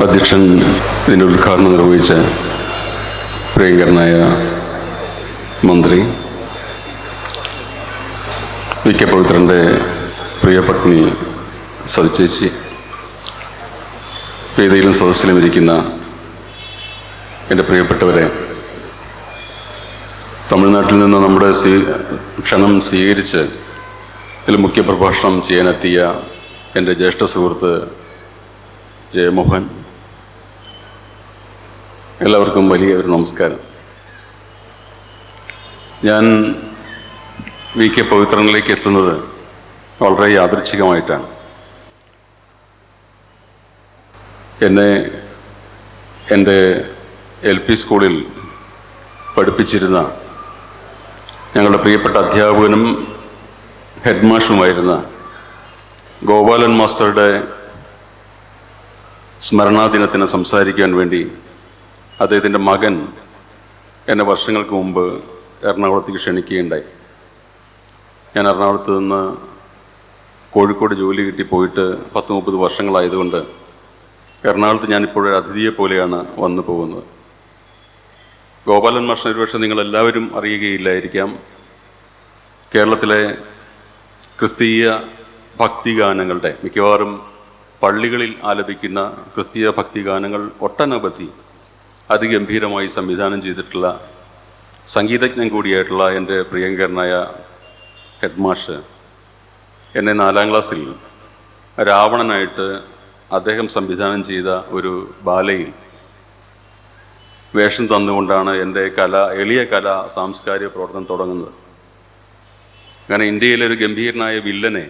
അധ്യക്ഷൻ ഇതിന്റെ ഉദ്ഘാടനം നിർവഹിച്ച പ്രിയങ്കരനായ മന്ത്രി വി കെ പവിത്രന്റെ പ്രിയപത്നി സതിച്ചേച്ചി വേദിയിലും സദസ്സിലും ഇരിക്കുന്ന എന്റെ പ്രിയപ്പെട്ടവരെ തമിഴ്നാട്ടിൽ നിന്ന് നമ്മുടെ സ്വീ ക്ഷണം സ്വീകരിച്ച് ഇതിൽ മുഖ്യപ്രഭാഷണം ചെയ്യാനെത്തിയ എന്റെ ജ്യേഷ്ഠ സുഹൃത്ത് ജയമോഹൻ എല്ലാവർക്കും വലിയ ഒരു നമസ്കാരം. ഞാൻ വി കെ പവിത്രനിലേക്ക് എത്തുന്നത് വളരെ യാദൃച്ഛികമായിട്ടാണ്. എന്നെ എന്റെ എൽ പി സ്കൂളിൽ പഠിപ്പിച്ചിരുന്ന ഞങ്ങളുടെ പ്രിയപ്പെട്ട അധ്യാപകനും ഹെഡ് മാഷുമായിരുന്ന ഗോപാലൻ മാസ്റ്ററുടെ സ്മരണാദിനത്തിന് സംസാരിക്കാൻ വേണ്ടി അദ്ദേഹത്തിന്റെ മകൻ എന്നെ വർഷങ്ങൾക്ക് മുമ്പ് എറണാകുളത്തേക്ക് ക്ഷണിക്കുകയുണ്ടായി. ഞാൻ എറണാകുളത്ത് നിന്ന് കോഴിക്കോട് ജോലി കിട്ടി പോയിട്ട് പത്ത് മുപ്പത് വർഷങ്ങളായതുകൊണ്ട് എറണാകുളത്ത് ഞാനിപ്പോഴൊരു അതിഥിയെ പോലെയാണ് വന്നു പോകുന്നത്. ഗോപാലൻ മാഷ്ടർ ഒരുപക്ഷെ നിങ്ങളെല്ലാവരും അറിയുകയില്ലായിരിക്കാം. കേരളത്തിലെ ക്രിസ്തീയ ഭക്തിഗാനങ്ങളുടെ മിക്കവാറും പള്ളികളിൽ ആലപിക്കുന്ന ക്രിസ്തീയ ഭക്തിഗാനങ്ങൾ ഒട്ടനവധി അതിഗംഭീരമായി സംവിധാനം ചെയ്തിട്ടുള്ള സംഗീതജ്ഞൻ കൂടിയായിട്ടുള്ള എന്റെ പ്രിയങ്കരനായ ഹെഡ് മാഷ് എന്നെ നാലാം ക്ലാസ്സിൽ രാവണനായിട്ട് അദ്ദേഹം സംവിധാനം ചെയ്ത ഒരു ബാലയിൽ വേഷം തന്നുകൊണ്ടാണ് എന്റെ കല എളിയ കല സാംസ്കാരിക പ്രവർത്തനം തുടങ്ങുന്നത്. അങ്ങനെ ഇന്ത്യയിലെ ഒരു ഗംഭീരനായ വില്ലനെ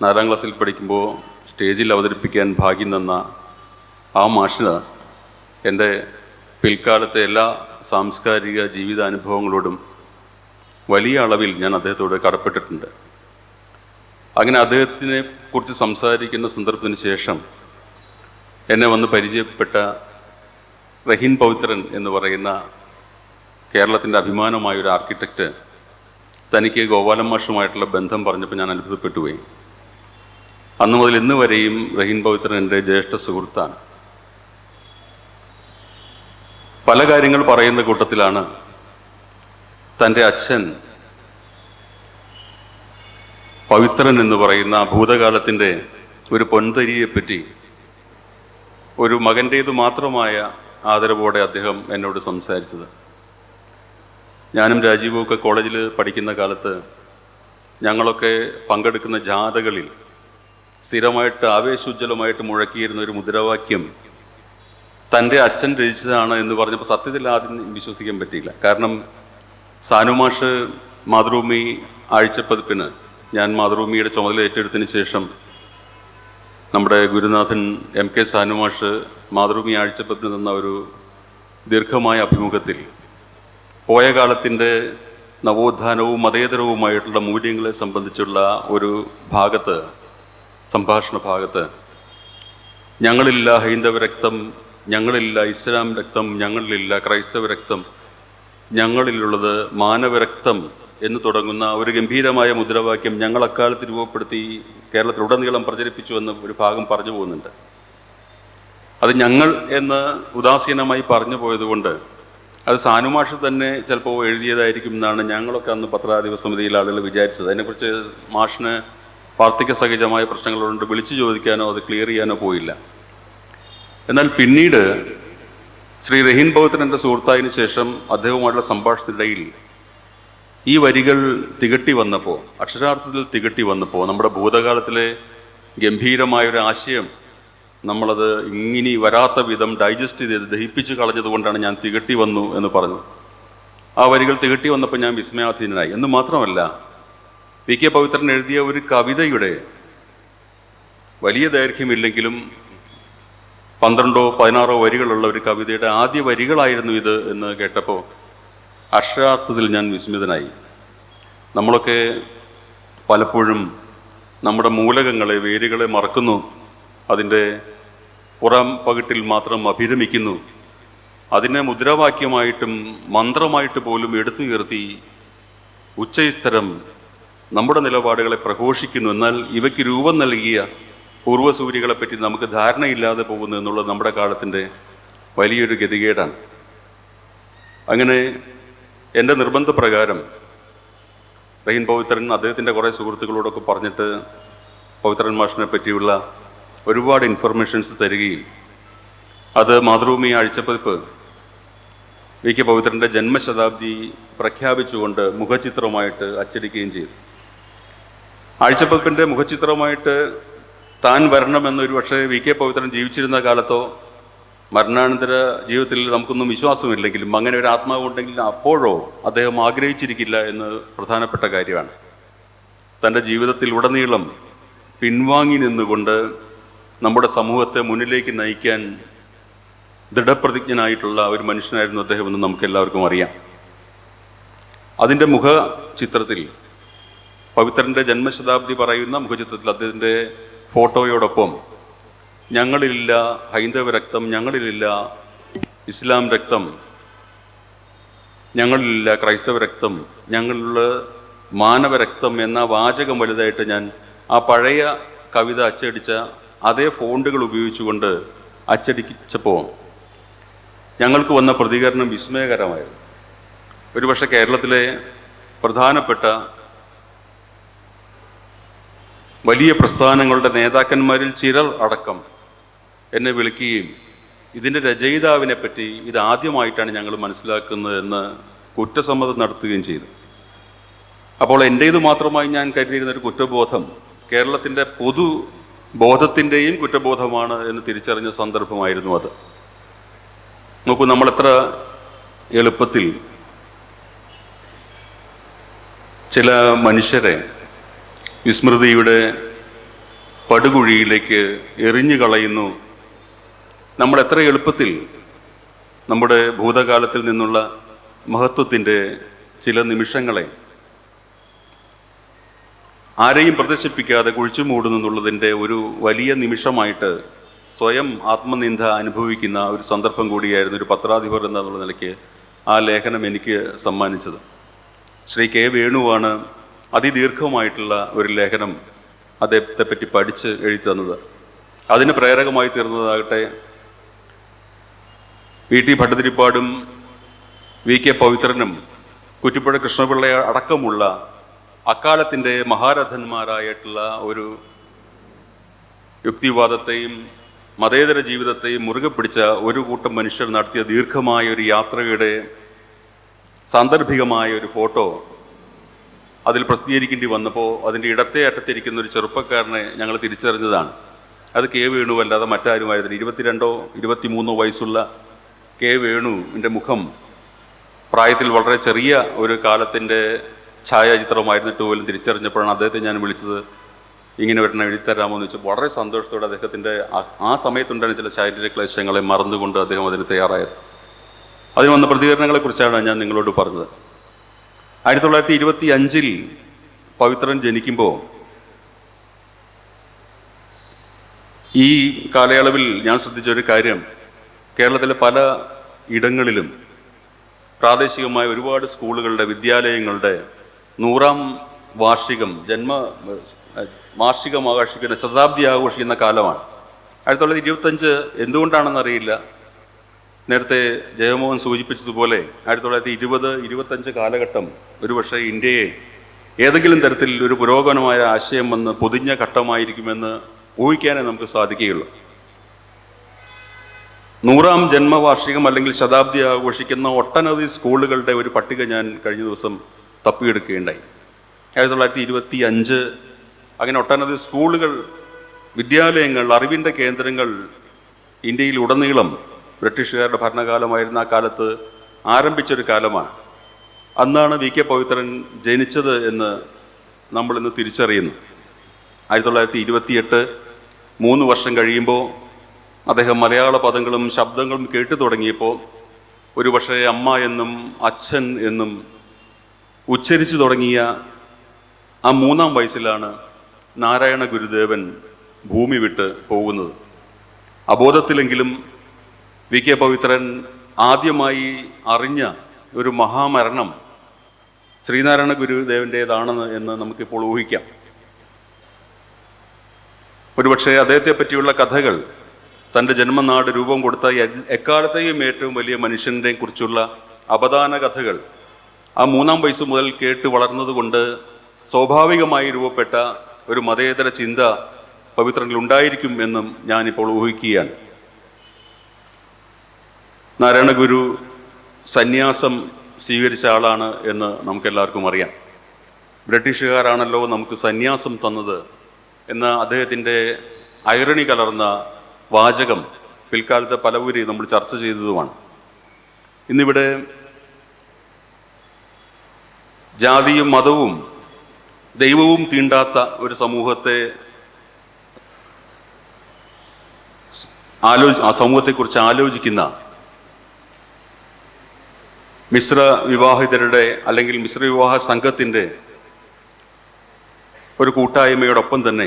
നാലാം ക്ലാസ്സിൽ പഠിക്കുമ്പോൾ സ്റ്റേജിൽ അവതരിപ്പിക്കാൻ ഭാഗ്യം തന്ന ആ മാഷിന് എന്റെ പിൽക്കാലത്തെ എല്ലാ സാംസ്കാരിക ജീവിതാനുഭവങ്ങളോടും വലിയ അളവിൽ ഞാൻ അദ്ദേഹത്തോട് കടപ്പെട്ടിട്ടുണ്ട്. അങ്ങനെ അദ്ദേഹത്തിനെ കുറിച്ച് സംസാരിക്കുന്ന സന്ദർഭത്തിന് ശേഷം എന്നെ വന്ന് പരിചയപ്പെട്ട റഹീൻ പവിത്രൻ എന്ന് പറയുന്ന കേരളത്തിന്റെ അഭിമാനമായ ഒരു ആർക്കിടെക്റ്റ് തനിക്ക് ഗോപാലം മാഷുമായിട്ടുള്ള ബന്ധം പറഞ്ഞപ്പോൾ ഞാൻ അത്ഭുതപ്പെട്ടുപോയി പോയി. അന്ന് മുതൽ ഇന്ന് വരെയും റഹീൻ പവിത്രൻ എന്റെ ജ്യേഷ്ഠ സുഹൃത്താണ്. പല കാര്യങ്ങൾ പറയുന്ന കൂട്ടത്തിലാണ് തന്റെ അച്ഛൻ പവിത്രൻ എന്ന് പറയുന്ന ഭൂതകാലത്തിന്റെ ഒരു പൊൻതരിയെപ്പറ്റി ഒരു മകന്റേത് മാത്രമായ ആദരവോടെ അദ്ദേഹം എന്നോട് സംസാരിച്ചത്. ഞാനും രാജീവും ഒക്കെ കോളേജിൽ പഠിക്കുന്ന കാലത്ത് ഞങ്ങളൊക്കെ പങ്കെടുക്കുന്ന ജാഥകളിൽ സ്ഥിരമായിട്ട് ആവേശോജ്വലമായിട്ട് മുഴക്കിയിരുന്ന ഒരു മുദ്രാവാക്യം തന്റെ അച്ഛൻ രചിച്ചതാണ് എന്ന് പറഞ്ഞപ്പോൾ സത്യത്തിൽ ആദ്യം വിശ്വസിക്കാൻ പറ്റിയില്ല. കാരണം സാനുമാഷ് മാതൃഭൂമി ആഴ്ചപ്പതിപ്പിന് ഞാൻ മാതൃഭൂമിയുടെ ചുമതല ഏറ്റെടുത്തതിന് ശേഷം നമ്മുടെ ഗുരുനാഥൻ എം കെ സാനുമാഷ് മാതൃഭൂമി ആഴ്ചപ്പതിപ്പിന് തന്ന ഒരു ദീർഘമായ അഭിമുഖത്തിൽ പോയ കാലത്തിന്റെ നവോത്ഥാനവും മതേതരവുമായിട്ടുള്ള മൂല്യങ്ങളെ സംബന്ധിച്ചുള്ള ഒരു ഭാഗത്ത് സംഭാഷണ ഭാഗത്ത് ഞങ്ങളില്ല ഹൈന്ദവ രക്തം ഞങ്ങളില്ല ഇസ്ലാം രക്തം ഞങ്ങളിലില്ല ക്രൈസ്തവ രക്തം ഞങ്ങളിലുള്ളത് മാനവരക്തം എന്ന് തുടങ്ങുന്ന ഒരു ഗംഭീരമായ മുദ്രാവാക്യം ഞങ്ങൾ അക്കാലത്ത് രൂപപ്പെടുത്തി കേരളത്തിലുടനീളം പ്രചരിപ്പിച്ചു എന്ന് ഒരു ഭാഗം പറഞ്ഞു പോകുന്നുണ്ട്. അത് ഞങ്ങൾ എന്ന് ഉദാസീനമായി പറഞ്ഞു പോയതുകൊണ്ട് അത് സാനുമാഷ് തന്നെ ചിലപ്പോൾ എഴുതിയതായിരിക്കും എന്നാണ് ഞങ്ങളൊക്കെ അന്ന് പത്രാധിപ സമിതിയിൽ ആളുകൾ വിചാരിച്ചത്. അതിനെക്കുറിച്ച് മാഷിന് വാർദ്ധക്യ സഹജമായ പ്രശ്നങ്ങളുണ്ട് വിളിച്ചു ചോദിക്കാനോ അത് ക്ലിയർ ചെയ്യാനോ പോയില്ല. എന്നാൽ പിന്നീട് ശ്രീ റഹീൻ ബൗദ്ധന്റെ സുഹൃത്തായതിനു ശേഷം അദ്ദേഹവുമായിട്ടുള്ള സംഭാഷണത്തിനിടയിൽ ഈ വരികൾ തികട്ടി വന്നപ്പോൾ അക്ഷരാർത്ഥത്തിൽ തികട്ടി വന്നപ്പോൾ നമ്മുടെ ഭൂതകാലത്തിലെ ഗംഭീരമായൊരു ആശയം നമ്മളത് ഇങ്ങനെ വരാത്ത വിധം ഡൈജസ്റ്റ് ചെയ്ത് ദഹിപ്പിച്ച് കളഞ്ഞതുകൊണ്ടാണ് ഞാൻ തികട്ടി വന്നു എന്ന് പറഞ്ഞു. ആ വരികൾ തികട്ടി വന്നപ്പോൾ ഞാൻ വിസ്മയാധീനനായി. എന്ന് മാത്രമല്ല വി കെ പവിത്രൻ എഴുതിയ ഒരു കവിതയുടെ വലിയ ദൈർഘ്യമില്ലെങ്കിലും പന്ത്രണ്ടോ പതിനാറോ വരികളുള്ള ഒരു കവിതയുടെ ആദ്യ വരികളായിരുന്നു ഇത് എന്ന് കേട്ടപ്പോൾ അക്ഷരാർത്ഥത്തിൽ ഞാൻ വിസ്മിതനായി. നമ്മളൊക്കെ പലപ്പോഴും നമ്മുടെ മൂലകങ്ങളെ വേരുകളെ മറക്കുന്നു. അതിന്റെ പുറം പകിട്ടിൽ മാത്രം അഭിരമിക്കുന്നു. അതിനെ മുദ്രാവാക്യമായിട്ടും മന്ത്രമായിട്ട് പോലും എടുത്തുയർത്തി ഉച്ചസ്ഥരം നമ്മുടെ നിലപാടുകളെ പ്രഘോഷിക്കുന്നു. എന്നാൽ ഇവയ്ക്ക് രൂപം നൽകിയ പൂർവസൂരികളെ പറ്റി നമുക്ക് ധാരണയില്ലാതെ പോകുന്നു എന്നുള്ളത് നമ്മുടെ കാലത്തിന്റെ വലിയൊരു ഗതികേടാണ്. അങ്ങനെ എന്റെ നിർബന്ധപ്രകാരം റഹീൻ പവിത്രൻ അദ്ദേഹത്തിന്റെ കുറേ സുഹൃത്തുക്കളോടൊക്കെ പറഞ്ഞിട്ട് പവിത്രൻ മാഷിനെ പറ്റിയുള്ള ഒരുപാട് ഇൻഫർമേഷൻസ് തരികയും അത് മാതൃഭൂമി ആഴ്ചപ്പതിപ്പ് വി കെ പവിത്രന്റെ ജന്മശതാബ്ദി പ്രഖ്യാപിച്ചുകൊണ്ട് മുഖചിത്രമായിട്ട് അച്ചടിക്കുകയും ചെയ്തു. ആഴ്ചപ്പതിപ്പിന്റെ മുഖചിത്രമായിട്ട് താൻ വരണമെന്നൊരു പക്ഷേ വി കെ പവിത്രൻ ജീവിച്ചിരുന്ന കാലത്തോ മരണാനന്തര ജീവിതത്തിൽ നമുക്കൊന്നും വിശ്വാസമില്ലെങ്കിലും അങ്ങനെ ഒരു ആത്മാവ് ഉണ്ടെങ്കിൽ അപ്പോഴോ അദ്ദേഹം ആഗ്രഹിച്ചിരിക്കില്ല എന്ന് പ്രധാനപ്പെട്ട കാര്യമാണ്. തന്റെ ജീവിതത്തിൽ ഉടനീളം പിൻവാങ്ങി നിന്നുകൊണ്ട് നമ്മുടെ സമൂഹത്തെ മുന്നിലേക്ക് നയിക്കാൻ ദൃഢപ്രതിജ്ഞനായിട്ടുള്ള ഒരു മനുഷ്യനായിരുന്നു അദ്ദേഹം എന്ന് നമുക്ക് എല്ലാവർക്കും അറിയാം. അതിന്റെ മുഖ ചിത്രത്തിൽ പവിത്രന്റെ ജന്മശതാബ്ദി പറയുന്ന മുഖചിത്രത്തിൽ അദ്ദേഹത്തിന്റെ ഫോട്ടോയോടൊപ്പം ഞങ്ങളിലില്ല ഹൈന്ദവ രക്തം ഞങ്ങളിലില്ല ഇസ്ലാം രക്തം ഞങ്ങളിലില്ല ക്രൈസ്തവ രക്തം ഞങ്ങളിലുള്ള മാനവ രക്തം എന്ന വാചകം വലുതായിട്ട് ഞാൻ ആ പഴയ കവിത അച്ചടിച്ച അതേ ഫോണ്ടുകൾ ഉപയോഗിച്ചുകൊണ്ട് അച്ചടിച്ചപ്പോൾ ഞങ്ങൾക്ക് വന്ന പ്രതികരണം വിസ്മയകരമായിരുന്നു. ഒരുപക്ഷെ കേരളത്തിലെ പ്രധാനപ്പെട്ട വലിയ പ്രസ്ഥാനങ്ങളുടെ നേതാക്കന്മാരിൽ ചിലർ അടക്കം എന്നെ വിളിക്കുകയും ഇതിന്റെ രചയിതാവിനെ പറ്റി ഇത് ആദ്യമായിട്ടാണ് ഞങ്ങൾ മനസ്സിലാക്കുന്നത് എന്ന് കുറ്റസമ്മതം നടത്തുകയും ചെയ്തു. അപ്പോൾ എന്റേത് മാത്രമായി ഞാൻ കരുതിയിരുന്ന ഒരു കുറ്റബോധം കേരളത്തിന്റെ പൊതു ബോധത്തിന്റെയും കുറ്റബോധമാണ് എന്ന് തിരിച്ചറിഞ്ഞ സന്ദർഭമായിരുന്നു അത്. നോക്കൂ നമ്മളെത്ര എളുപ്പത്തിൽ ചില മനുഷ്യരെ വിസ്മൃതിയുടെ പടുകുഴിയിലേക്ക് എറിഞ്ഞു കളയുന്നു. നമ്മൾ എത്ര എളുപ്പത്തിൽ നമ്മുടെ ഭൂതകാലത്തിൽ നിന്നുള്ള മഹത്വത്തിന്റെ ചില നിമിഷങ്ങളെ ആരെയും പ്രദർശിപ്പിക്കാതെ കുഴിച്ചു മൂടുന്നുള്ളതിന്റെ ഒരു വലിയ നിമിഷമായിട്ട് സ്വയം ആത്മനിന്ദ അനുഭവിക്കുന്ന ഒരു സന്ദർഭം കൂടിയായിരുന്നു ഒരു പത്രാധിപർ എന്നുള്ള നിലയ്ക്ക് ആ ലേഖനം എനിക്ക് സമ്മാനിച്ചത്. ശ്രീ കെ വേണുവാണ് അതിദീർഘമായിട്ടുള്ള ഒരു ലേഖനം അദ്ദേഹത്തെ പറ്റി പഠിച്ച് എഴുതി തന്നത്. അതിന് പ്രേരകമായി തീർന്നതാകട്ടെ. വി ടി ഭട്ടതിരിപ്പാടും വി കെ പവിത്രനും കുറ്റിപ്പുഴ കൃഷ്ണപിള്ള അടക്കമുള്ള അക്കാലത്തിന്റെ മഹാരഥന്മാരായിട്ടുള്ള ഒരു യുക്തിവാദത്തെയും മതേതര ജീവിതത്തെയും മുറുകെ പിടിച്ച ഒരു കൂട്ടം മനുഷ്യർ നടത്തിയ ദീർഘമായ ഒരു യാത്രയുടെ സാന്ദർഭികമായ ഒരു ഫോട്ടോ അതിൽ പ്രസിദ്ധീകരിക്കേണ്ടി വന്നപ്പോൾ അതിന്റെ ഇടത്തെ അറ്റത്തിരിക്കുന്ന ഒരു ചെറുപ്പക്കാരനെ ഞങ്ങൾ തിരിച്ചറിഞ്ഞതാണ്. അത് കെ വേണു അല്ലാതെ മറ്റാരുമായിരുന്നില്ല. ഇരുപത്തിരണ്ടോ ഇരുപത്തിമൂന്നോ വയസ്സുള്ള കെ വേണുവിന്റെ മുഖം പ്രായത്തിൽ വളരെ ചെറിയ ഒരു കാലത്തിന്റെ ഛായാചിത്രമായിരുന്നിട്ട് പോലും തിരിച്ചറിഞ്ഞപ്പോഴാണ് അദ്ദേഹത്തെ ഞാൻ വിളിച്ചത് ഇങ്ങനെ ഒരെണ്ണം എഴുതിത്തരാമോ? എന്ന് വെച്ചാൽ വളരെ സന്തോഷത്തോടെ അദ്ദേഹത്തിന്റെ ആ- സമയത്തുണ്ടായ ചില ശാരീരിക ക്ലേശങ്ങളെ മറന്നുകൊണ്ട് അദ്ദേഹം അതിന് തയ്യാറായത്. അതിന് വന്ന പ്രതികരണങ്ങളെക്കുറിച്ചാണ് ഞാൻ നിങ്ങളോട് പറഞ്ഞത്. ആയിരത്തി തൊള്ളായിരത്തി ഇരുപത്തി അഞ്ചിൽ പവിത്രൻ ജനിക്കുമ്പോൾ ഈ കാലയളവിൽ ഞാൻ ശ്രദ്ധിച്ച ഒരു കാര്യം. കേരളത്തിലെ പല ഇടങ്ങളിലും പ്രാദേശികമായ ഒരുപാട് സ്കൂളുകളുടെ വിദ്യാലയങ്ങളുടെ നൂറാം വാർഷികം ജന്മ വാർഷികം ആഘോഷിക്കുന്ന ശതാബ്ദി ആഘോഷിക്കുന്ന കാലമാണ്. ആയിരത്തി തൊള്ളായിരത്തി ഇരുപത്തഞ്ച് എന്തുകൊണ്ടാണെന്നറിയില്ല. നേരത്തെ ജയമോഹൻ സൂചിപ്പിച്ചതുപോലെ ആയിരത്തി തൊള്ളായിരത്തി ഇരുപത് ഇരുപത്തഞ്ച് കാലഘട്ടം ഒരുപക്ഷെ ഇന്ത്യയെ ഏതെങ്കിലും തരത്തിൽ ഒരു പുരോഗമനമായ ആശയം വന്ന് പൊതിഞ്ഞ ഘട്ടമായിരിക്കുമെന്ന് ഊഹിക്കാനേ നമുക്ക് സാധിക്കുകയുള്ളൂ. നൂറാം ജന്മവാർഷികം അല്ലെങ്കിൽ ശതാബ്ദി ആഘോഷിക്കുന്ന ഒട്ടനവധി സ്കൂളുകളുടെ ഒരു പട്ടിക ഞാൻ കഴിഞ്ഞ ദിവസം തപ്പിയെടുക്കുകയുണ്ടായി. ആയിരത്തി തൊള്ളായിരത്തി ഇരുപത്തി അഞ്ച് അങ്ങനെ ഒട്ടനവധി സ്കൂളുകൾ വിദ്യാലയങ്ങൾ അറിവിന്റെ കേന്ദ്രങ്ങൾ ഇന്ത്യയിൽ ഉടനീളം ബ്രിട്ടീഷുകാരുടെ ഭരണകാലമായിരുന്ന ആ കാലത്ത് ആരംഭിച്ചൊരു കാലമാണ്. അന്നാണ് വി കെ പവിത്രൻ ജനിച്ചത് എന്ന് നമ്മളിന്ന് തിരിച്ചറിയുന്നു. ആയിരത്തി തൊള്ളായിരത്തി ഇരുപത്തിയെട്ട് മൂന്ന് വർഷം കഴിയുമ്പോൾ അദ്ദേഹം മലയാള പദങ്ങളും ശബ്ദങ്ങളും കേട്ടു തുടങ്ങിയപ്പോൾ ഒരു പക്ഷേ അമ്മ എന്നും അച്ഛൻ എന്നും ഉച്ചരിച്ചു തുടങ്ങിയ ആ മൂന്നാം വയസ്സിലാണ് നാരായണ ഗുരുദേവൻ ഭൂമി വിട്ട് പോകുന്നത്. അബോധത്തിലെങ്കിലും വി കെ പവിത്രൻ ആദ്യമായി അറിഞ്ഞ ഒരു മഹാമരണം ശ്രീനാരായണ ഗുരുദേവന്റേതാണെന്ന് എന്ന് നമുക്കിപ്പോൾ ഊഹിക്കാം. ഒരുപക്ഷെ അദ്ദേഹത്തെ പറ്റിയുള്ള കഥകൾ തന്റെ ജന്മനാട് രൂപം കൊടുത്ത എക്കാലത്തെയും ഏറ്റവും വലിയ മനുഷ്യന്റെയും കുറിച്ചുള്ള അപദാന കഥകൾ ആ മൂന്നാം വയസ്സ് മുതൽ കേട്ട് വളർന്നതുകൊണ്ട് സ്വാഭാവികമായി രൂപപ്പെട്ട ഒരു മതേതര ചിന്ത പവിത്രനിൽ ഉണ്ടായിരിക്കും എന്നും ഞാനിപ്പോൾ ഊഹിക്കുകയാണ്. നാരായണ ഗുരു സന്യാസം സ്വീകരിച്ച ആളാണ് എന്ന് നമുക്കെല്ലാവർക്കും അറിയാം. ബ്രിട്ടീഷുകാരാണല്ലോ നമുക്ക് സന്യാസം തന്നത് എന്ന അദ്ദേഹത്തിന്റെ ഐറണി കലർന്ന വാചകം പിൽക്കാലത്തെ പലവരി നമ്മൾ ചർച്ച ചെയ്തതുമാണ്. ഇന്നിവിടെ ജാതിയും മതവും ദൈവവും തീണ്ടാത്ത ഒരു സമൂഹത്തെ ആലോചി ആ സമൂഹത്തെക്കുറിച്ച് ആലോചിക്കുന്ന മിശ്ര വിവാഹിതരുടെ അല്ലെങ്കിൽ മിശ്ര വിവാഹ സംഘത്തിന്റെ ഒരു കൂട്ടായ്മയോടൊപ്പം തന്നെ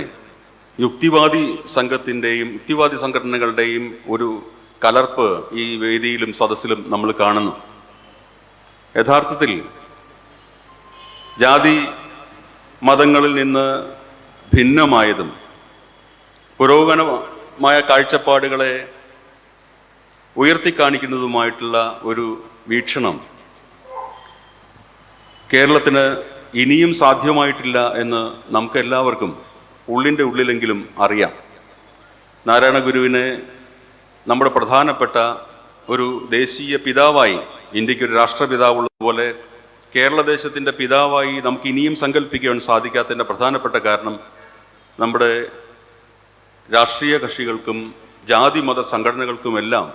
യുക്തിവാദി സംഘത്തിന്റെയും യുക്തിവാദി സംഘടനകളുടെയും ഒരു കലർപ്പ് ഈ വേദിയിലും സദസ്സിലും നമ്മൾ കാണുന്നു. യഥാർത്ഥത്തിൽ ജാതി മതങ്ങളിൽ നിന്ന് ഭിന്നമായതും പുരോഗമനമായ കാഴ്ചപ്പാടുകളെ ഉയർത്തിക്കാണിക്കുന്നതുമായിട്ടുള്ള ഒരു വീക്ഷണം കേരളത്തിന് ഇനിയും സാധ്യമായിട്ടില്ല എന്ന് നമുക്ക് എല്ലാവർക്കും ഉള്ളിന്റെ ഉള്ളിലെങ്കിലും അറിയാം. നാരായണ ഗുരുവിനെ നമ്മുടെ പ്രധാനപ്പെട്ട ഒരു ദേശീയ പിതാവായി ഇന്ത്യയ്ക്ക് ഒരു രാഷ്ട്രപിതാവുള്ളതുപോലെ കേരളദേശത്തിന്റെ പിതാവായി നമുക്ക് ഇനിയും സങ്കല്പിക്കുവാൻ സാധിക്കാത്തതിന്റെ പ്രധാനപ്പെട്ട കാരണം നമ്മുടെ രാഷ്ട്രീയ കക്ഷികൾക്കും ജാതി മത സംഘടനകൾക്കുമെല്ലാം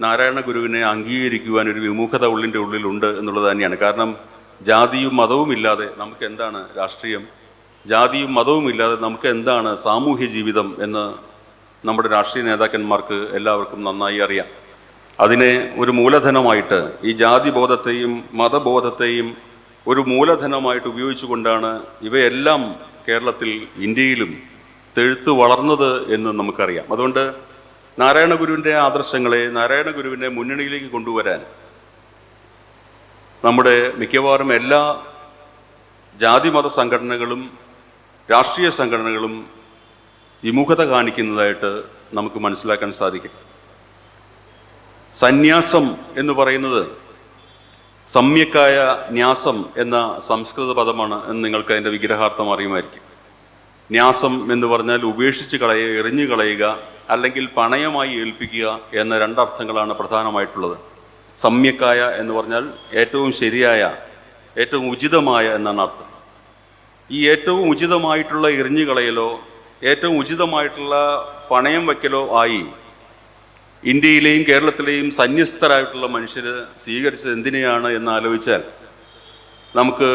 നാരായണ ഗുരുവിനെ അംഗീകരിക്കുവാൻ ഒരു വിമുഖത ഉള്ളിന്റെ ഉള്ളിലുണ്ട് എന്നുള്ളത് തന്നെയാണ്. കാരണം ജാതിയും മതവും ഇല്ലാതെ നമുക്ക് എന്താണ് രാഷ്ട്രീയം? ജാതിയും മതവും ഇല്ലാതെ നമുക്ക് എന്താണ് സാമൂഹ്യ ജീവിതം എന്ന് നമ്മുടെ രാഷ്ട്രീയ നേതാക്കന്മാർക്ക് എല്ലാവർക്കും നന്നായി അറിയാം. അതിനെ ഒരു മൂലധനമായിട്ട് ഈ ജാതി ബോധത്തെയും മതബോധത്തെയും ഒരു മൂലധനമായിട്ട് ഉപയോഗിച്ചുകൊണ്ടാണ് ഇവയെല്ലാം കേരളത്തിൽ ഇന്ത്യയിലും തെഴുത്ത് വളർന്നത് എന്ന് നമുക്കറിയാം. അതുകൊണ്ട് നാരായണ ഗുരുവിന്റെ ആദർശങ്ങളെ നാരായണ ഗുരുവിനെ മുന്നണിയിലേക്ക് കൊണ്ടുവരാൻ നമ്മുടെ മിക്കവാറും എല്ലാ ജാതിമത സംഘടനകളും രാഷ്ട്രീയ സംഘടനകളും വിമുഖത കാണിക്കുന്നതായിട്ട് നമുക്ക് മനസ്സിലാക്കാൻ സാധിക്കും. സന്യാസം എന്ന് പറയുന്നത് സമ്യക്കായ ന്യാസം എന്ന സംസ്കൃത പദമാണ് എന്ന് നിങ്ങൾക്ക് അതിന്റെ വിഗ്രഹാർത്ഥം അറിയുമായിരിക്കും. ന്യാസം എന്ന് പറഞ്ഞാൽ ഉപേക്ഷിച്ച് കളയുക എറിഞ്ഞു കളയുക അല്ലെങ്കിൽ പണയമായി ഏൽപ്പിക്കുക എന്ന രണ്ടർത്ഥങ്ങളാണ് പ്രധാനമായിട്ടുള്ളത്. സമ്യക്കായ എന്ന് പറഞ്ഞാൽ ഏറ്റവും ശരിയായ ഏറ്റവും ഉചിതമായ എന്നാണ് അർത്ഥം. ഈ ഏറ്റവും ഉചിതമായിട്ടുള്ള എറിഞ്ഞുകളയലോ ഏറ്റവും ഉചിതമായിട്ടുള്ള പണയം വയ്ക്കലോ ആയി ഇന്ത്യയിലെയും കേരളത്തിലെയും സന്യസ്തരായിട്ടുള്ള മനുഷ്യർ സ്വീകരിച്ചത് എന്തിനെയാണ് എന്ന് ആലോചിച്ചാൽ നമുക്ക്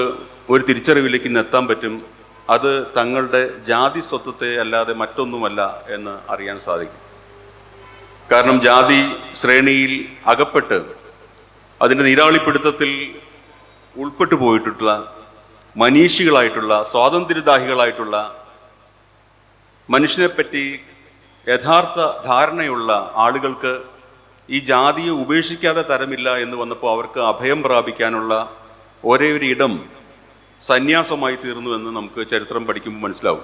ഒരു തിരിച്ചറിവിലേക്ക് എത്താൻ പറ്റും. അത് തങ്ങളുടെ ജാതി സ്വത്വത്തെ അല്ലാതെ മറ്റൊന്നുമല്ല എന്ന് അറിയാൻ സാധിക്കും. കാരണം ജാതി ശ്രേണിയിൽ അകപ്പെട്ട് അതിന്റെ നീരാളിപ്പിടുത്തത്തിൽ ഉൾപ്പെട്ടു പോയിട്ടുള്ള മനീഷികളായിട്ടുള്ള സ്വാതന്ത്ര്യദാഹികളായിട്ടുള്ള മനുഷ്യനെപ്പറ്റി യഥാർത്ഥ ധാരണയുള്ള ആളുകൾക്ക് ഈ ജാതിയെ ഉപേക്ഷിക്കാതെ തരമില്ല എന്ന് വന്നപ്പോൾ അവർക്ക് അഭയം പ്രാപിക്കാനുള്ള ഒരേ ഒരു ഇടം സന്യാസമായി തീർന്നു എന്ന് നമുക്ക് ചരിത്രം പഠിക്കുമ്പോൾ മനസ്സിലാവും.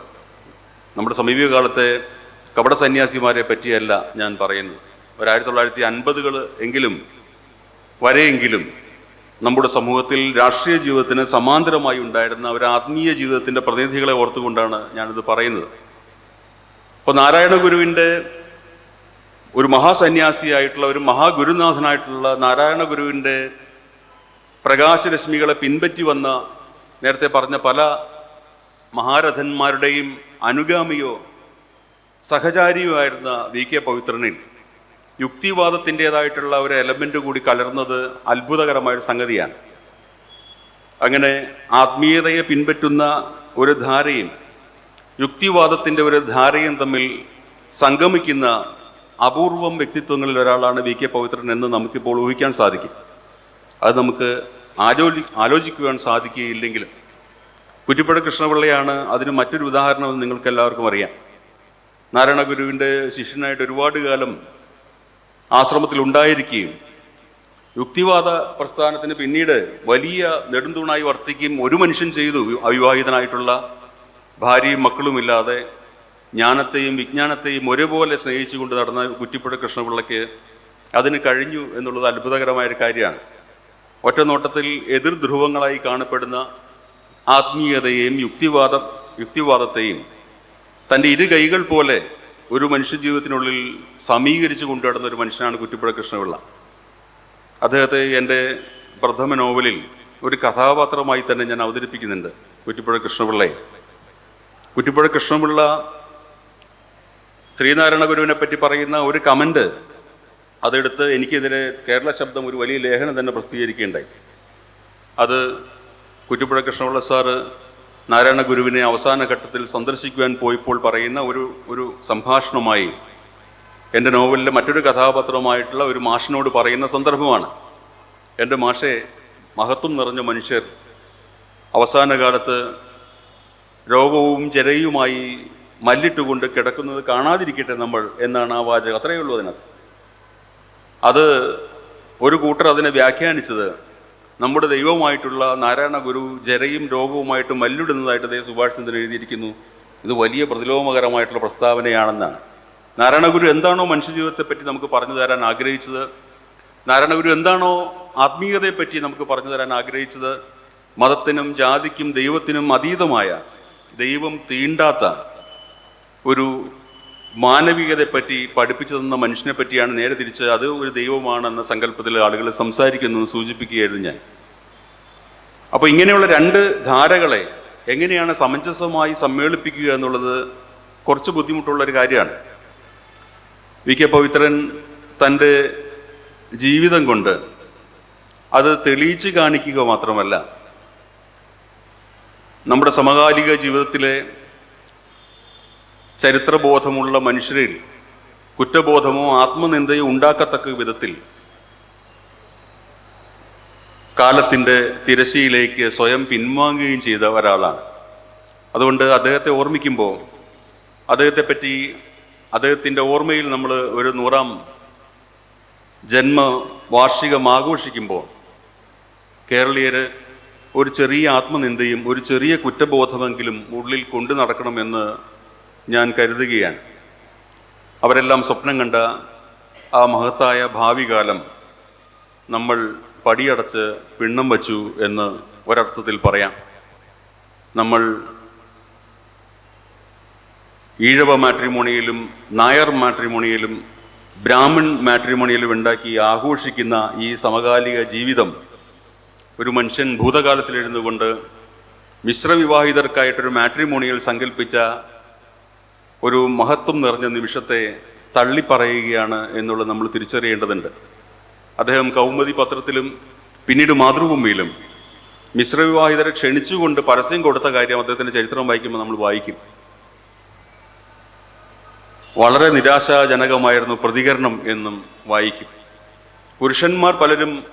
നമ്മുടെ സമീപകാലത്തെ കപട സന്യാസിമാരെ പറ്റിയല്ല ഞാൻ പറയുന്നത്. ഒരു ആയിരത്തി തൊള്ളായിരത്തി അൻപതുകൾ എങ്കിലും വരെയെങ്കിലും നമ്മുടെ സമൂഹത്തിൽ രാഷ്ട്രീയ ജീവിതത്തിന് സമാന്തരമായി ഉണ്ടായിരുന്ന ഒരു ആത്മീയ ജീവിതത്തിന്റെ പ്രതിനിധികളെ ഓർത്തുകൊണ്ടാണ് ഞാനിത് പറയുന്നത്. അപ്പോൾ നാരായണ ഗുരുവിന്റെ ഒരു മഹാസന്യാസിയായിട്ടുള്ള ഒരു മഹാഗുരുനാഥനായിട്ടുള്ള നാരായണ ഗുരുവിന്റെ പ്രകാശരശ്മികളെ പിൻപറ്റി വന്ന നേരത്തെ പറഞ്ഞ പല മഹാരഥന്മാരുടെയും അനുഗാമിയോ സഹചാരിയോ ആയിരുന്ന വി കെ പവിത്രനിൽ. യുക്തിവാദത്തിന്റെതായിട്ടുള്ള ഒരു എലമെന്റ് കൂടി കലർന്നത് അത്ഭുതകരമായ ഒരു സംഗതിയാണ്. അങ്ങനെ ആത്മീയതയെ പിൻപറ്റുന്ന ഒരു ധാരയും യുക്തിവാദത്തിന്റെ ഒരു ധാരയും തമ്മിൽ സംഗമിക്കുന്ന അപൂർവം വ്യക്തിത്വങ്ങളിൽ ഒരാളാണ് വി കെ പവിത്രൻ എന്ന് നമുക്കിപ്പോൾ ഊഹിക്കാൻ സാധിക്കും. അത് നമുക്ക് ആലോചി ആലോചിക്കുവാൻ സാധിക്കുകയില്ലെങ്കിലും കുറ്റിപ്പുഴ കൃഷ്ണപിള്ളയാണ് അതിന് മറ്റൊരു ഉദാഹരണം നിങ്ങൾക്ക് എല്ലാവർക്കും അറിയാം. നാരായണ ഗുരുവിന്റെ ശിഷ്യനായിട്ട് ഒരുപാട് കാലം ആശ്രമത്തിൽ ഉണ്ടായിരിക്കുകയും യുക്തിവാദ പ്രസ്ഥാനത്തിന് പിന്നീട് വലിയ നെടുന്തൂണായി വർത്തിക്കുകയും ഒരു മനുഷ്യൻ ചെയ്തു. അവിവാഹിതനായിട്ടുള്ള ഭാര്യയും മക്കളുമില്ലാതെ ജ്ഞാനത്തെയും വിജ്ഞാനത്തെയും ഒരുപോലെ സ്നേഹിച്ചുകൊണ്ട് നടന്ന കുറ്റിപ്പുഴ കൃഷ്ണപിള്ളയ്ക്ക് അതിന് കഴിഞ്ഞു എന്നുള്ളത് അത്ഭുതകരമായ ഒരു കാര്യമാണ്. ഒറ്റ നോട്ടത്തിൽ എതിർ ധ്രുവങ്ങളായി കാണപ്പെടുന്ന ആത്മീയതയെയും യുക്തിവാദം യുക്തിവാദത്തെയും തന്റെ ഇരു കൈകൾ പോലെ ഒരു മനുഷ്യ ജീവിതത്തിനുള്ളിൽ സമീകരിച്ച് കൊണ്ടുനടന്ന ഒരു മനുഷ്യനാണ് കുറ്റിപ്പുഴ കൃഷ്ണപിള്ള. അദ്ദേഹത്തെ എന്റെ പ്രഥമ നോവലിൽ ഒരു കഥാപാത്രമായി തന്നെ ഞാൻ അവതരിപ്പിക്കുന്നുണ്ട് കുറ്റിപ്പുഴ കൃഷ്ണപിള്ളയെ. കുറ്റിപ്പുഴ കൃഷ്ണപിള്ള ശ്രീനാരായണ ഗുരുവിനെ പറ്റി പറയുന്ന ഒരു കമന്റ് അതെടുത്ത് എനിക്കെതിരെ കേരള ശബ്ദം ഒരു വലിയ ലേഖനം തന്നെ പ്രസിദ്ധീകരിക്കുകയുണ്ടായി. അത് കുറ്റിപ്പുഴ കൃഷ്ണപിള്ള സാറ് നാരായണ ഗുരുവിനെ അവസാന ഘട്ടത്തിൽ സന്ദർശിക്കുവാൻ പോയപ്പോൾ പറയുന്ന ഒരു ഒരു സംഭാഷണമായി എന്റെ നോവലിലെ മറ്റൊരു കഥാപാത്രമായിട്ടുള്ള ഒരു മാഷിനോട് പറയുന്ന സന്ദർഭമാണ്. എന്റെ മാഷെ മഹത്വം നിറഞ്ഞ മനുഷ്യർ അവസാന കാലത്ത് രോഗവും ജരയുമായി മല്ലിട്ടുകൊണ്ട് കിടക്കുന്നത് കാണാതിരിക്കട്ടെ നമ്മൾ എന്നാണ് ആ വാചകം. അത്രയേ ഉള്ളൂ അതിനകത്ത്. അത് ഒരു കൂട്ടർ അതിനെ വ്യാഖ്യാനിച്ചത് നമ്മുടെ ദൈവമായിട്ടുള്ള നാരായണ ഗുരു ജരയും രോഗവുമായിട്ട് മല്ലിടുന്നതായിട്ട് അദ്ദേഹം സുഭാഷ് ചന്ദ്രൻ എഴുതിയിരിക്കുന്നു. ഇത് വലിയ പ്രതിലോമകരമായിട്ടുള്ള പ്രസ്താവനയാണെന്നാണ്. നാരായണ ഗുരു എന്താണോ മനുഷ്യജീവിതത്തെ പറ്റി നമുക്ക് പറഞ്ഞു തരാൻ ആഗ്രഹിച്ചത്? നാരായണ ഗുരു എന്താണോ ആത്മീയതയെപ്പറ്റി നമുക്ക് പറഞ്ഞു തരാൻ ആഗ്രഹിച്ചത്? മതത്തിനും ജാതിക്കും ദൈവത്തിനും അതീതമായ ദൈവം തീണ്ടാത്ത ഒരു മാനവികതയെപ്പറ്റി പഠിപ്പിച്ചു തന്ന മനുഷ്യനെ പറ്റിയാണ് നേരെ തിരിച്ച് അത് ഒരു ദൈവമാണെന്ന സങ്കല്പത്തിൽ ആളുകൾ സംസാരിക്കുന്നു സൂചിപ്പിക്കുകയായിരുന്നു ഞാൻ. അപ്പോൾ ഇങ്ങനെയുള്ള രണ്ട് ധാരകളെ എങ്ങനെയാണ് സമഞ്ജസമായി സമ്മേളിപ്പിക്കുക എന്നുള്ളത് കുറച്ച് ബുദ്ധിമുട്ടുള്ള ഒരു കാര്യമാണ്. വി കെ പവിത്രൻ തന്റെ ജീവിതം കൊണ്ട് അത് തെളിയിച്ച് കാണിക്കുക മാത്രമല്ല നമ്മുടെ സമകാലിക ജീവിതത്തിലെ ചരിത്രബോധമുള്ള മനുഷ്യരിൽ കുറ്റബോധമോ ആത്മനിന്ദയോ ഉണ്ടാക്കത്തക്ക വിധത്തിൽ കാലത്തിന്റെ തിരശ്ശിയിലേക്ക് സ്വയം പിൻവാങ്ങുകയും ചെയ്ത ഒരാളാണ്. അതുകൊണ്ട് അദ്ദേഹത്തെ ഓർമ്മിക്കുമ്പോൾ അദ്ദേഹത്തെ പറ്റി അദ്ദേഹത്തിന്റെ ഓർമ്മയിൽ നമ്മൾ ഒരു നൂറാം ജന്മ വാർഷികം ആഘോഷിക്കുമ്പോൾ കേരളീയർ ഒരു ചെറിയ ആത്മനിന്ദയും ഒരു ചെറിയ കുറ്റബോധമെങ്കിലും ഉള്ളിൽ കൊണ്ടു നടക്കണമെന്ന് ഞാൻ കരുതുകയാണ്. അവരെല്ലാം സ്വപ്നം കണ്ട ആ മഹത്തായ ഭാവി കാലം നമ്മൾ പടിയടച്ച് പിണ്ണം വച്ചു എന്ന് ഒരർത്ഥത്തിൽ പറയാം. നമ്മൾ ഈഴവ മാട്രിമോണിയിലും നായർ മാട്രിമോണിയിലും ബ്രാഹ്മൺ മാട്രിമോണിയിലും ഉണ്ടാക്കി ആഘോഷിക്കുന്ന ഈ സമകാലിക ജീവിതം ഒരു മനുഷ്യൻ ഭൂതകാലത്തിൽ എഴുന്നുകൊണ്ട് മിശ്രവിവാഹിതർക്കായിട്ടൊരു മാട്രിമോണിയിൽ സങ്കല്പിച്ച ഒരു മഹത്വം നിറഞ്ഞ നിമിഷത്തെ തള്ളിപ്പറയുകയാണ് എന്നുള്ളത് നമ്മൾ തിരിച്ചറിയേണ്ടതുണ്ട്. അദ്ദേഹം കൗമുദി പത്രത്തിലും പിന്നീട് മാതൃഭൂമിയിലും മിശ്രവിവാഹിതരെ ക്ഷണിച്ചുകൊണ്ട് പരസ്യം കൊടുത്ത കാര്യം അദ്ദേഹത്തിന്റെ ചരിത്രം വായിക്കുമ്പോൾ നമ്മൾ വായിക്കും. വളരെ നിരാശാജനകമായിരുന്നു പ്രതികരണം എന്നും വായിക്കും. പുരുഷന്മാർ പലരും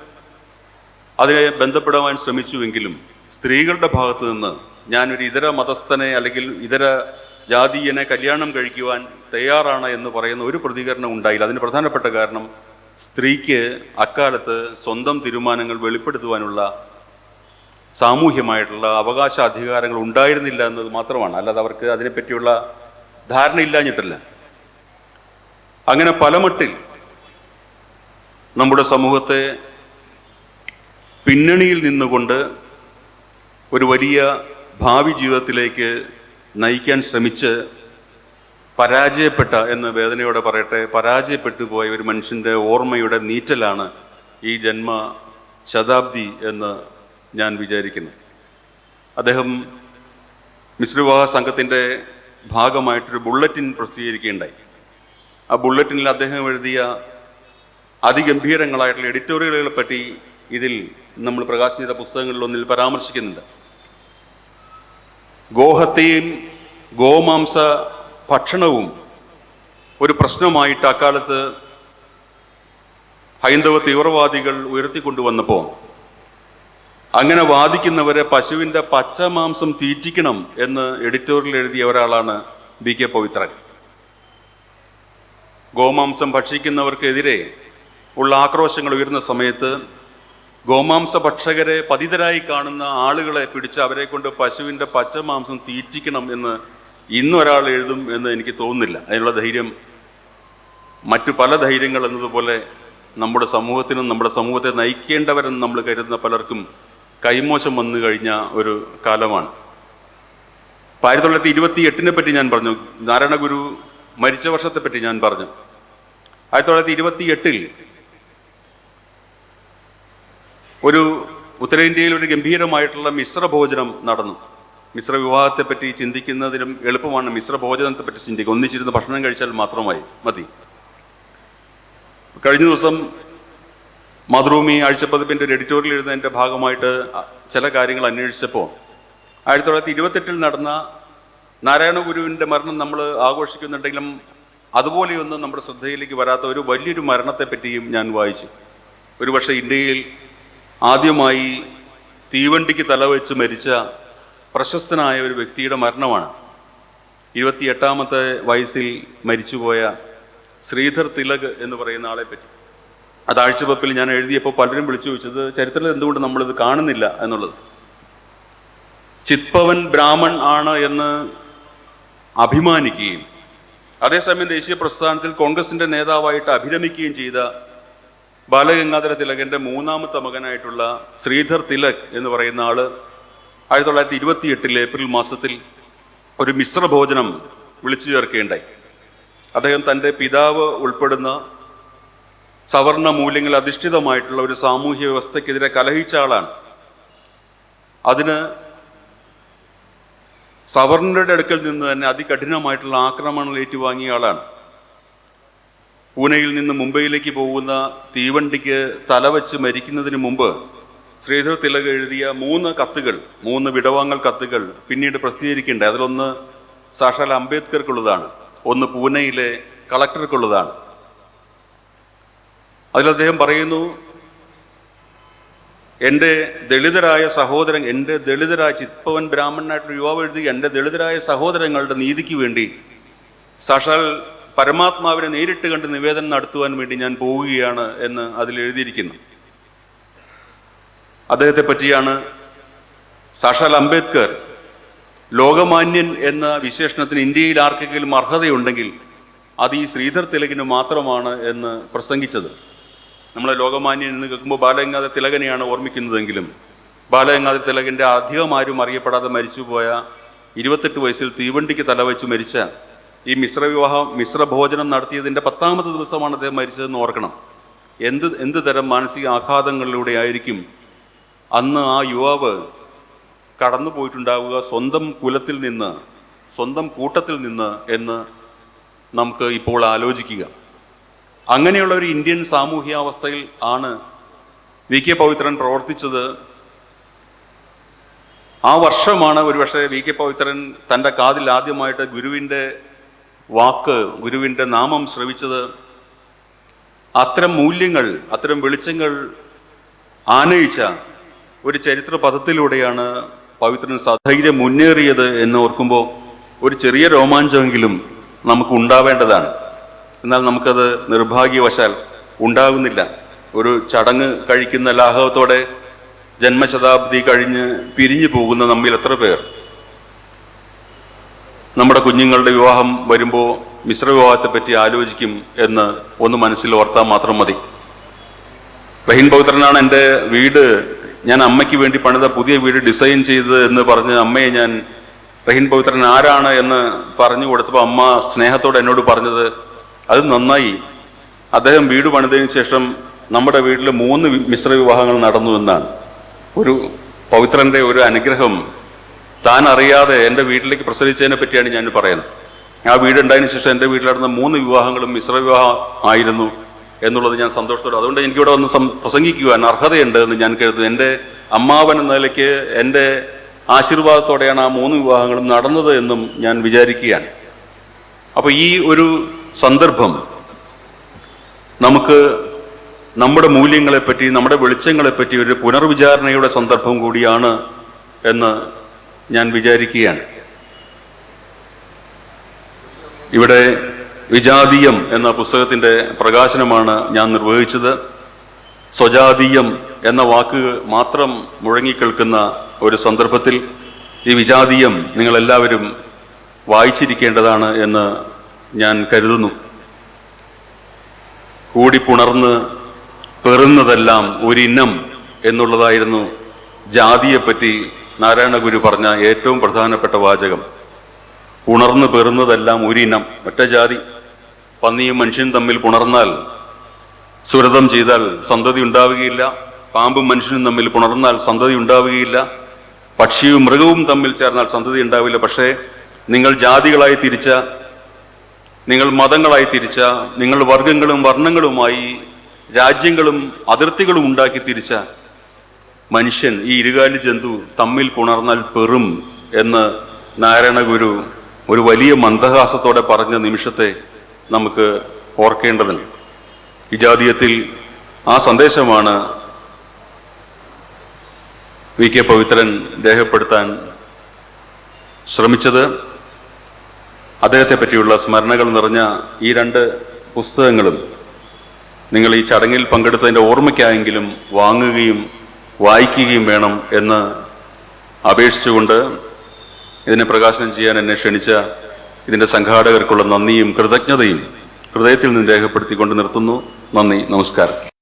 അതിനെ ബന്ധപ്പെടുവാൻ ശ്രമിച്ചുവെങ്കിലും സ്ത്രീകളുടെ ഭാഗത്ത് നിന്ന് ഞാനൊരു ഇതര മതസ്ഥനെ അല്ലെങ്കിൽ ഇതര ജാതീയനെ കല്യാണം കഴിക്കുവാൻ തയ്യാറാണ് എന്ന് പറയുന്ന ഒരു പ്രതികരണം ഉണ്ടായില്ല. അതിന് പ്രധാനപ്പെട്ട കാരണം സ്ത്രീക്ക് അക്കാലത്ത് സ്വന്തം തീരുമാനങ്ങൾ വെളിപ്പെടുത്തുവാനുള്ള സാമൂഹ്യമായിട്ടുള്ള അവകാശ അധികാരങ്ങൾ ഉണ്ടായിരുന്നില്ല എന്നത് മാത്രമാണ്. അല്ലാതെ അവർക്ക് അതിനെപ്പറ്റിയുള്ള ധാരണ ഇല്ലാഞ്ഞിട്ടില്ല അങ്ങനെ പലമട്ടിൽ നമ്മുടെ സമൂഹത്തെ പിന്നണിയിൽ നിന്നുകൊണ്ട് ഒരു വലിയ ഭാവി ജീവിതത്തിലേക്ക് നയിക്കാൻ ശ്രമിച്ച് പരാജയപ്പെട്ട എന്ന് വേദനയോടെ പറയട്ടെ പരാജയപ്പെട്ടു പോയ ഒരു മനുഷ്യന്റെ ഓർമ്മയുടെ നീറ്റലാണ് ഈ ജന്മ ശതാബ്ദി എന്ന് ഞാൻ വിചാരിക്കുന്നു. അദ്ദേഹം മിശ്രവിവാഹ സംഘത്തിന്റെ ഭാഗമായിട്ടൊരു ബുള്ളറ്റിൻ പ്രസിദ്ധീകരിക്കുകയുണ്ടായി. ആ ബുള്ളറ്റിനിൽ അദ്ദേഹം എഴുതിയ അതിഗംഭീരങ്ങളായിട്ടുള്ള എഡിറ്റോറിയലുകളെ പറ്റി ഇതിൽ നമ്മൾ പ്രകാശം ചെയ്ത പുസ്തകങ്ങളിൽ ഒന്നിൽ പരാമർശിക്കുന്നുണ്ട്. ഗോഹത്യയും ഗോമാംസ ഭക്ഷണവും ഒരു പ്രശ്നമായിട്ട് അക്കാലത്ത് ഹൈന്ദവ തീവ്രവാദികൾ ഉയർത്തിക്കൊണ്ടുവന്നപ്പോൾ അങ്ങനെ വാദിക്കുന്നവരെ പശുവിന്റെ പച്ചമാംസം തീറ്റിക്കണം എന്ന് എഡിറ്റോറിയൽ എഴുതിയ ഒരാളാണ് ബി കെ പവിത്രൻ. ഗോമാംസം ഭക്ഷിക്കുന്നവർക്കെതിരെ ഉള്ള ആക്രോശങ്ങൾ ഉയരുന്ന സമയത്ത് ഗോമാംസ ഭക്ഷകരെ പതിതരായി കാണുന്ന ആളുകളെ പിടിച്ച് അവരെ കൊണ്ട് പശുവിന്റെ പച്ചമാംസം തീറ്റിക്കണം എന്ന് ഇന്നൊരാൾ എഴുതും എന്ന് എനിക്ക് തോന്നുന്നില്ല. അതിനുള്ള ധൈര്യം മറ്റു പല ധൈര്യങ്ങൾ എന്നതുപോലെ നമ്മുടെ സമൂഹത്തിനും നമ്മുടെ സമൂഹത്തെ നയിക്കേണ്ടവരെന്ന് നമ്മൾ കരുതുന്ന പലർക്കും കൈമോശം വന്നു കഴിഞ്ഞ ഒരു കാലമാണ്. ആയിരത്തി തൊള്ളായിരത്തി ഇരുപത്തി എട്ടിനെ പറ്റി ഞാൻ പറഞ്ഞു. നാരായണഗുരു മരിച്ച വർഷത്തെ പറ്റി ഞാൻ പറഞ്ഞു. ആയിരത്തി തൊള്ളായിരത്തി ഇരുപത്തി എട്ടിൽ ഒരു ഉത്തരേന്ത്യയിൽ ഒരു ഗംഭീരമായിട്ടുള്ള മിശ്ര ഭോജനം നടന്നു. മിശ്ര വിവാഹത്തെ പറ്റി ചിന്തിക്കുന്നതിനും എളുപ്പമാണ് മിശ്ര ഭോജനത്തെ പറ്റി ചിന്തിക്കുക. ഒന്നിച്ചിരുന്ന് ഭക്ഷണം കഴിച്ചാൽ മാത്രമായി മതി. കഴിഞ്ഞ ദിവസം മാതൃഭൂമി ആഴ്ചപ്പതിപ്പിന്റെ ഒരു എഡിറ്റോറിയൽ എഴുതുന്നതിന്റെ ഭാഗമായിട്ട് ചില കാര്യങ്ങൾ അന്വേഷിച്ചപ്പോൾ ആയിരത്തി തൊള്ളായിരത്തി ഇരുപത്തെട്ടിൽ നടന്ന നാരായണ ഗുരുവിന്റെ മരണം നമ്മൾ ആഘോഷിക്കുന്നുണ്ടെങ്കിലും അതുപോലെയൊന്നും നമ്മുടെ ശ്രദ്ധയിലേക്ക് വരാത്ത ഒരു വലിയൊരു മരണത്തെ പറ്റിയും ഞാൻ വായിച്ചു. ഒരുപക്ഷെ ഇന്ത്യയിൽ ആദ്യമായി തീവണ്ടിക്ക് തലവെച്ച് മരിച്ച പ്രശസ്തനായ ഒരു വ്യക്തിയുടെ മരണമാണ്. ഇരുപത്തിയെട്ടാമത്തെ വയസ്സിൽ മരിച്ചുപോയ ശ്രീധർ തിലക് എന്ന് പറയുന്ന ആളെ പറ്റി. അത് ആഴ്ചവെപ്പിൽ ഞാൻ എഴുതിയപ്പോൾ പലരും വിളിച്ചു ചോദിച്ചത് ചരിത്രത്തിൽ എന്തുകൊണ്ട് നമ്മളിത് കാണുന്നില്ല എന്നുള്ളത്? ചിത്പവൻ ബ്രാഹ്മൺ ആണ് എന്ന് അഭിമാനിക്കുകയും അതേസമയം ദേശീയ പ്രസ്ഥാനത്തിൽ കോൺഗ്രസിന്റെ നേതാവായിട്ട് അഭിരമിക്കുകയും ചെയ്ത ബാലഗംഗാധര തിലകന്റെ മൂന്നാമത്തെ മകനായിട്ടുള്ള ശ്രീധർ തിലക് എന്ന് പറയുന്ന ആൾ ആയിരത്തി തൊള്ളായിരത്തി ഇരുപത്തി എട്ടിൽ ഏപ്രിൽ മാസത്തിൽ ഒരു മിശ്ര ഭോജനം വിളിച്ചു ചേർക്കുകയുണ്ടായി. അദ്ദേഹം തന്റെ പിതാവ് ഉൾപ്പെടുന്ന സവർണ മൂല്യങ്ങൾ അധിഷ്ഠിതമായിട്ടുള്ള ഒരു സാമൂഹ്യ വ്യവസ്ഥയ്ക്കെതിരെ കലഹിച്ച ആളാണ്. അതിന് സവർണരുടെ അടുക്കൽ നിന്ന് തന്നെ അതികഠിനമായിട്ടുള്ള ആക്രമണങ്ങൾ ഏറ്റുവാങ്ങിയ ആളാണ്. പൂനെയിൽ നിന്ന് മുംബൈയിലേക്ക് പോകുന്ന തീവണ്ടിക്ക് തലവെച്ച് മരിക്കുന്നതിന് മുമ്പ് ശ്രീധർ തിലക് എഴുതിയ മൂന്ന് കത്തുകൾ മൂന്ന് വിടവാങ്ങൽ കത്തുകൾ പിന്നീട് പ്രസിദ്ധീകരിക്കേണ്ടത് അതിലൊന്ന് സാക്ഷാൽ അംബേദ്കർക്കുള്ളതാണ് ഒന്ന് പൂനെയിലെ കളക്ടർക്കുള്ളതാണ്. അതിൽ അദ്ദേഹം പറയുന്നു എന്റെ ദളിതരായ സഹോദരൻ എന്റെ ദളിതരായ ചിത്പവൻ ബ്രാഹ്മണനായിട്ടുള്ള യുവാവ് എഴുതി എന്റെ ദളിതരായ സഹോദരങ്ങളുടെ നീതിക്ക് വേണ്ടി സാക്ഷാൽ പരമാത്മാവിനെ നേരിട്ട് കണ്ട് നിവേദനം നടത്തുവാൻ വേണ്ടി ഞാൻ പോവുകയാണ് എന്ന് അതിൽ എഴുതിയിരിക്കുന്നു. അദ്ദേഹത്തെ പറ്റിയാണ് സാഷാൽ അംബേദ്കർ ലോകമാന്യൻ എന്ന വിശേഷണത്തിന് ഇന്ത്യയിൽ ആർക്കെങ്കിലും അർഹതയുണ്ടെങ്കിൽ അത് ഈ ശ്രീധർ തിലകിന് മാത്രമാണ് എന്ന് പ്രസംഗിച്ചത്. നമ്മളെ ലോകമാന്യൻ എന്ന് കേൾക്കുമ്പോൾ ബാലഗംഗാധര തിലകനെയാണ് ഓർമ്മിക്കുന്നതെങ്കിലും ബാലഗംഗാധര തിലകന്റെ അധികം ആരും അറിയപ്പെടാതെ മരിച്ചുപോയ ഇരുപത്തെട്ട് വയസ്സിൽ തീവണ്ടിക്ക് തലവെച്ച് മരിച്ച ഈ മിശ്ര വിവാഹം മിശ്ര ഭോജനം നടത്തിയതിന്റെ പത്താമത്തെ ദിവസമാണ് അദ്ദേഹം മരിച്ചതെന്ന് ഓർക്കണം. എന്ത് എന്ത് തരം മാനസിക ആഘാതങ്ങളിലൂടെ ആയിരിക്കും അന്ന് ആ യുവാവ് കടന്നു പോയിട്ടുണ്ടാവുക സ്വന്തം കുലത്തിൽ നിന്ന് സ്വന്തം കൂട്ടത്തിൽ നിന്ന് എന്ന് നമുക്ക് ഇപ്പോൾ ആലോചിക്കുക. അങ്ങനെയുള്ള ഒരു ഇന്ത്യൻ സാമൂഹ്യാവസ്ഥയിൽ ആണ് വി കെ പവിത്രൻ പ്രവർത്തിച്ചത്. ആ വർഷമാണ് ഒരുപക്ഷെ വി കെ പവിത്രൻ തന്റെ കാതിൽ ആദ്യമായിട്ട് ഗുരുവിന്റെ വാക്ക് ഗുരുവിന്റെ നാമം ശ്രവിച്ചത് അത്തരം മൂല്യങ്ങൾ അത്തരം വെളിച്ചങ്ങൾ ആനയിച്ച ഒരു ചരിത്ര പദത്തിലൂടെയാണ് പവിത്രൻ സധൈര്യം മുന്നേറിയത് എന്ന് ഓർക്കുമ്പോൾ ഒരു ചെറിയ രോമാഞ്ചമെങ്കിലും നമുക്ക് ഉണ്ടാവേണ്ടതാണ്. എന്നാൽ നമുക്കത് നിർഭാഗ്യവശാൽ ഉണ്ടാകുന്നില്ല. ഒരു ചടങ്ങ് കഴിക്കുന്ന ലാഘവത്തോടെ ജന്മശതാബ്ദി കഴിഞ്ഞ് പിരിഞ്ഞു പോകുന്ന നമ്മിൽ എത്ര പേർ? നമ്മുടെ കുഞ്ഞുങ്ങളുടെ വിവാഹം വരുമ്പോൾ മിശ്ര വിവാഹത്തെ പറ്റി ആലോചിക്കും എന്ന് ഒന്ന് മനസ്സിൽ ഓർത്താൽ മാത്രം മതി. റഹീൻ പൗത്രനാണ് എന്റെ വീട്. ഞാൻ അമ്മയ്ക്ക് വേണ്ടി പണിത പുതിയ വീട് ഡിസൈൻ ചെയ്തത് എന്ന് പറഞ്ഞ് അമ്മയെ ഞാൻ റഹീൻ പൗത്രൻ ആരാണ് എന്ന് പറഞ്ഞു കൊടുത്തപ്പോൾ അമ്മ സ്നേഹത്തോടെ എന്നോട് പറഞ്ഞത് അത് നന്നായി. അദ്ദേഹം വീട് പണിതതിന് ശേഷം നമ്മുടെ വീട്ടിൽ മൂന്ന് മിശ്ര വിവാഹങ്ങൾ നടന്നു എന്നാണ്. ഒരു പവിത്രന്റെ ഒരു അനുഗ്രഹം താൻ അറിയാതെ എന്റെ വീട്ടിലേക്ക് പ്രസരിച്ചതിനെ പറ്റിയാണ് ഞാൻ പറയുന്നത്. ആ വീടുണ്ടായതിനു ശേഷം എന്റെ വീട്ടിൽ മൂന്ന് വിവാഹങ്ങളും മിശ്ര വിവാഹം ആയിരുന്നു എന്നുള്ളത് ഞാൻ സന്തോഷത്തോടെ അതുകൊണ്ട് എനിക്കിവിടെ വന്ന് പ്രസംഗിക്കുവാൻ അർഹതയുണ്ട് എന്ന് ഞാൻ കരുതുന്നു. എന്റെ അമ്മാവൻ എന്ന നിലയ്ക്ക് എന്റെ ആശീർവാദത്തോടെയാണ് ആ മൂന്ന് വിവാഹങ്ങളും നടന്നത് എന്നും ഞാൻ വിചാരിക്കുകയാണ്. അപ്പോൾ ഈ ഒരു സന്ദർഭം നമുക്ക് നമ്മുടെ മൂല്യങ്ങളെപ്പറ്റി നമ്മുടെ വെളിച്ചങ്ങളെപ്പറ്റി ഒരു പുനർവിചാരണയുടെ സന്ദർഭം കൂടിയാണ് എന്ന് ഞാൻ വിചാരിക്കുകയാണ്. ഇവിടെ വിജാതീയം എന്ന പുസ്തകത്തിന്റെ പ്രകാശനമാണ് ഞാൻ നിർവഹിച്ചത്. സ്വജാതീയം എന്ന വാക്ക് മാത്രം മുഴങ്ങിക്കേൾക്കുന്ന ഒരു സന്ദർഭത്തിൽ ഈ വിജാതീയം നിങ്ങളെല്ലാവരും വായിച്ചിരിക്കേണ്ടതാണ് എന്ന് ഞാൻ കരുതുന്നു. കൂടിപ്പുണർന്ന് പെറുന്നതെല്ലാം ഒരിനം എന്നുള്ളതായിരുന്നു ജാതിയെപ്പറ്റി നാരായണ ഗുരു പറഞ്ഞ ഏറ്റവും പ്രധാനപ്പെട്ട വാചകം ഉണർന്നു പെറുന്നതെല്ലാം ഒരിനം ഒറ്റ ജാതി. പന്നിയും മനുഷ്യനും തമ്മിൽ പുണർന്നാൽ സുരതം ചെയ്താൽ സന്തതി ഉണ്ടാവുകയില്ല. പാമ്പും മനുഷ്യനും തമ്മിൽ പുണർന്നാൽ സന്തതി ഉണ്ടാവുകയില്ല. പക്ഷിയും മൃഗവും തമ്മിൽ ചേർന്നാൽ സന്തതി ഉണ്ടാവില്ല. പക്ഷേ നിങ്ങൾ ജാതികളായി തിരിച്ച നിങ്ങൾ മതങ്ങളായി തിരിച്ച നിങ്ങൾ വർഗങ്ങളും വർണങ്ങളുമായി രാജ്യങ്ങളും അതിർത്തികളും ഉണ്ടാക്കി തിരിച്ച മനുഷ്യൻ ഈ ഇരുകാലി ജന്തു തമ്മിൽ പുണർന്നാൽ പെറും എന്ന് നാരായണ ഗുരു ഒരു വലിയ മന്ദഹാസത്തോടെ പറഞ്ഞ നിമിഷത്തെ നമുക്ക് ഓർക്കേണ്ടതുണ്ട്. വിജാതീയത്തിൽ ആ സന്ദേശമാണ് വി കെ പവിത്രൻ രേഖപ്പെടുത്താൻ ശ്രമിച്ചത്. അദ്ദേഹത്തെ പറ്റിയുള്ള സ്മരണകൾ നിറഞ്ഞ ഈ രണ്ട് പുസ്തകങ്ങളും നിങ്ങൾ ഈ ചടങ്ങിൽ പങ്കെടുത്തതിന്റെ ഓർമ്മയ്ക്കായെങ്കിലും വാങ്ങുകയും വായിക്കുകയും വേണം എന്ന് അപേക്ഷിച്ചുകൊണ്ട് ഇതിനെ പ്രകാശനം ചെയ്യാൻ എന്നെ ക്ഷണിച്ച ഇതിന്റെ സംഘാടകർക്കുള്ള നന്ദിയും കൃതജ്ഞതയും ഹൃദയത്തിൽ നിന്ന് രേഖപ്പെടുത്തിക്കൊണ്ട് നിർത്തുന്നു. നന്ദി നമസ്കാരം.